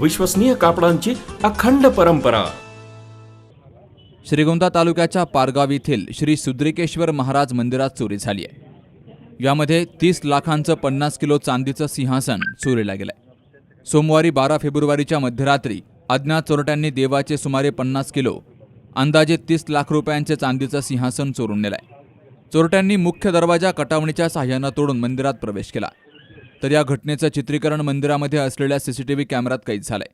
विश्वसनीय कापडांची अखंड परंपरा. श्रीगोंदा तालुक्याच्या पारगाव येथील श्री सुद्रिकेश्वर महाराज मंदिरात चोरी झाली आहे. यामध्ये तीस लाखांचं पन्नास किलो चांदीचं सिंहासन चोरीला गेलंय. सोमवारी बारा फेब्रुवारीच्या मध्यरात्री अज्ञात चोरट्यांनी देवाचे सुमारे पन्नास किलो अंदाजे तीस लाख रुपयांचे चांदीचं सिंहासन चोरून नेलंय. चोरट्यांनी मुख्य दरवाजा कटावणीच्या साह्यानं तोडून मंदिरात प्रवेश केला. तर या घटनेचं चित्रीकरण मंदिरामध्ये असलेल्या सीसीटीव्ही कॅमेऱ्यात कैद झालंय.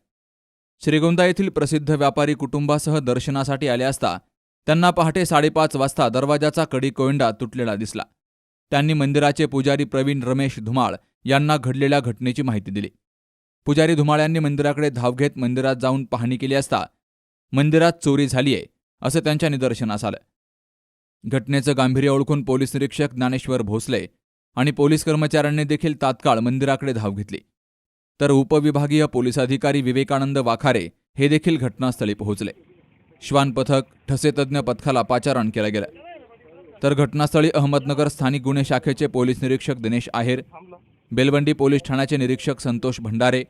श्रीगोंदा येथील प्रसिद्ध व्यापारी कुटुंबासह दर्शनासाठी आले असता त्यांना पहाटे साडेपाच वाजता दरवाजाचा कडी कोयंडा तुटलेला दिसला. त्यांनी मंदिराचे पुजारी प्रवीण रमेश धुमाळ यांना घडलेल्या घटनेची माहिती दिली. पुजारी धुमाळ यांनी मंदिराकडे धाव घेत मंदिरात जाऊन पाहणी केली असता मंदिरात चोरी झालीये असं त्यांच्या निदर्शनास आलं. घटनेचं गांभीर्य ओळखून पोलीस निरीक्षक ज्ञानेश्वर भोसले आणि पोलीस कर्मचाऱ्यांनी देखील तात्काळ मंदिराकडे धाव घेतली. तर उपविभागीय पोलीस अधिकारी विवेकानंद वाखारे हे देखील घटनास्थळी पोहोचले. श्वान पथक ठसेतज्ञ पथकाला पाचारण केलं गेलं. तर घटनास्थळी अहमदनगर स्थानिक गुन्हे शाखेचे पोलीस निरीक्षक दिनेश आहेर बेलवंडी पोलीस ठाण्याचे निरीक्षक संतोष भंडारे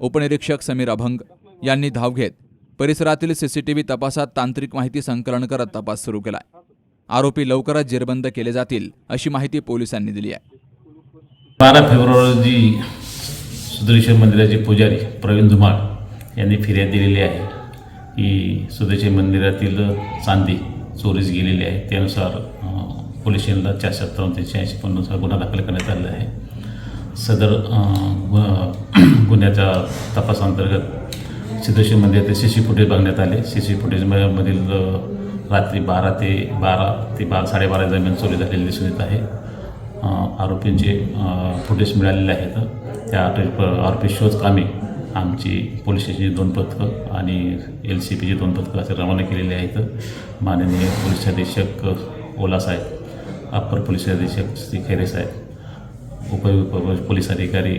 उपनिरीक्षक समीर अभंग यांनी धाव घेत परिसरातील सीसीटीव्ही तपासात तांत्रिक माहिती संकलन करत तपास सुरू केलाय आरोपी लवकरच जेरबंद केले जातील अशी माहिती पोलिसांनी दिली आहे. बारा फेब्रुवारी रोजी सुदरेश्वर मंदिराचे पुजारी प्रवीण धुमाळ यांनी फिर्याद दिलेली आहे. की सुदृश्य मंदिरातील चांदी चोरीस गेलेली आहे. त्यानुसार पोलीस स्टेशनला चारशे सत्तावन्न तीनशे ऐंशी पन्नासचा गुन्हा दाखल करण्यात आलेला आहे. सदर गु- गुन्ह्याच्या तपासांतर्गत सिद्धेश्वर मंदिरातील सी सी फुटेज बघण्यात आले. सी सी फुटेजमधील रात्री बारा ते बारा ते बारा साडेबारा दरम्यान चोरी झालेली दिसून येत आहे. आरोपींचे फुटेज मिळालेले आहेत. त्या आरोपी आरोपी शोध कामे आमची पोलीस स्टेशनची दोन पथकं आणि एल सी पीची दोन पथकं असे रवाना केलेले आहेत. माननीय पोलीस अधीक्षक ओला साहेब अप्पर पोलीस अधीक्षक श्री खैरे साहेब उप पोलीस अधिकारी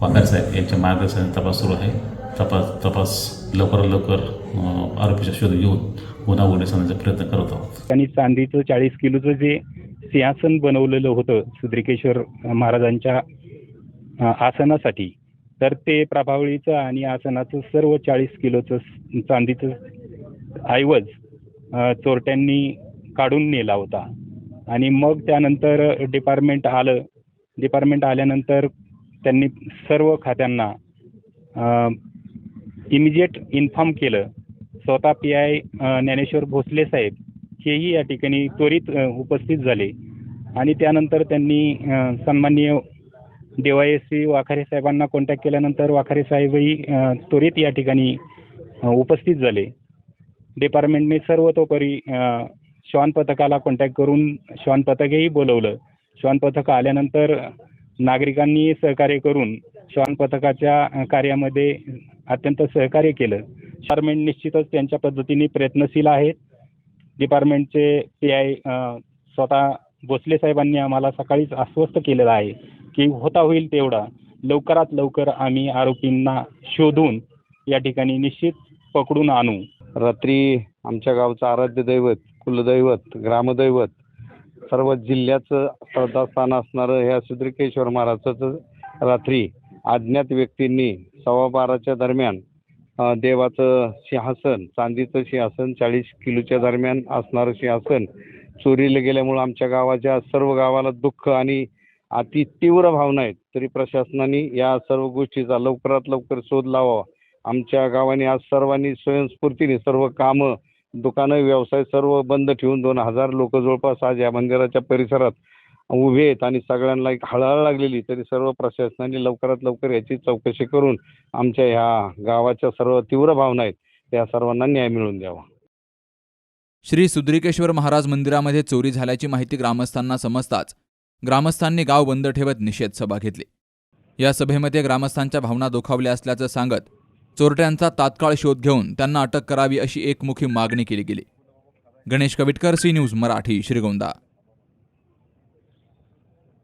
वाघर साहेब यांच्या मार्गदर्शन तपास सुरू आहे. तपास तपास लवकरात लवकर आरोपीच्या शोध घेऊन गुन्हा उघडीस प्रयत्न करत आहोत. आणि चांदीचं चाळीस किलोचं जे सिंहासन बनवलेलं होतं सुद्रिकेश्वर महाराजांच्या आसनासाठी तर ते प्रभावळीचं आणि आसनाचं सर्व चाळीस किलोचं चांदीचं ऐवज चोरट्यांनी काढून नेला होता. आणि मग त्यानंतर डिपार्टमेंट आलं. डिपार्टमेंट आल्यानंतर त्यांनी सर्व खात्यांना इमिजिएट इन्फॉर्म केलं. स्वतः पी आय ज्ञानेश्वर भोसले साहेब हेही या ठिकाणी त्वरित उपस्थित झाले. आणि त्यानंतर त्यांनी सन्माननीय सी वाखारे साहेबांना कॉन्टॅक्ट केल्यानंतर वाखारे साहेबही त्वरित या ठिकाणी उपस्थित झाले. डिपार्टमेंटने सर्वतोपरी श्वान पथकाला कॉन्टॅक्ट करून श्वान पथकही बोलवलं. श्वान पथक आल्यानंतर नागरिकांनी सहकार्य करून श्वान पथकाच्या कार्यामध्ये अत्यंत सहकार्य केलं. डिपार्टमेंट निश्चितच त्यांच्या पद्धतीने प्रयत्नशील आहेत. डिपार्टमेंटचे पी आय स्वतः भोसले साहेबांनी आम्हाला सकाळीच आश्वस्त केलेलं आहे की होता होईल तेवढा. लवकरात लवकर आम्ही आरोपींना शोधून या ठिकाणी निश्चित पकडून आणू. रात्री आमच्या गावचं आराध्य दैवत कुलदैवत ग्रामदैवत सर्व जिल्ह्याचं श्रद्धास्थान असणारं ह्या सुद्रिकेश्वर महाराजाचं रात्री अज्ञात व्यक्तींनी सव्वा बाराच्या दरम्यान देवाचं सिंहासन चांदीचं सिंहासन चाळीस किलोच्या दरम्यान असणारं सिंहासन चोरीला गेल्यामुळं आमच्या गावाच्या सर्व गावाला दुःख आणि अति तीव्र भावना आहेत. तरी प्रशासनाने या सर्व गोष्टीचा लवकरात लवकर शोध लावावा. आमच्या गावाने आज सर्वांनी स्वयंस्फूर्तीने सर्व कामं दुकानं व्यवसाय सर्व बंद ठेवून दोन हजार लोक जवळपास आज या मंदिराच्या परिसरात उभे आहेत आणि सगळ्यांना एक हळहळ लागलेली तरी सर्व प्रशासनाने लवकरात लवकर याची चौकशी करून आमच्या ह्या गावाच्या सर्व तीव्र भावना आहेत त्या सर्वांना न्याय मिळवून द्यावा. श्री सुद्रिकेश्वर महाराज मंदिरामध्ये चोरी झाल्याची माहिती ग्रामस्थांना समजताच ग्रामस्थांनी गाव बंद ठेवत निषेध सभा घेतली. या सभेमध्ये ग्रामस्थांच्या भावना दुखावल्या असल्याचं सांगत चोरट्यांचा तात्काळ शोध घेऊन त्यांना अटक करावी अशी एकमुखी मागणी केली गेली. Ganesh Kavitkar C news Marathi Shrigonda.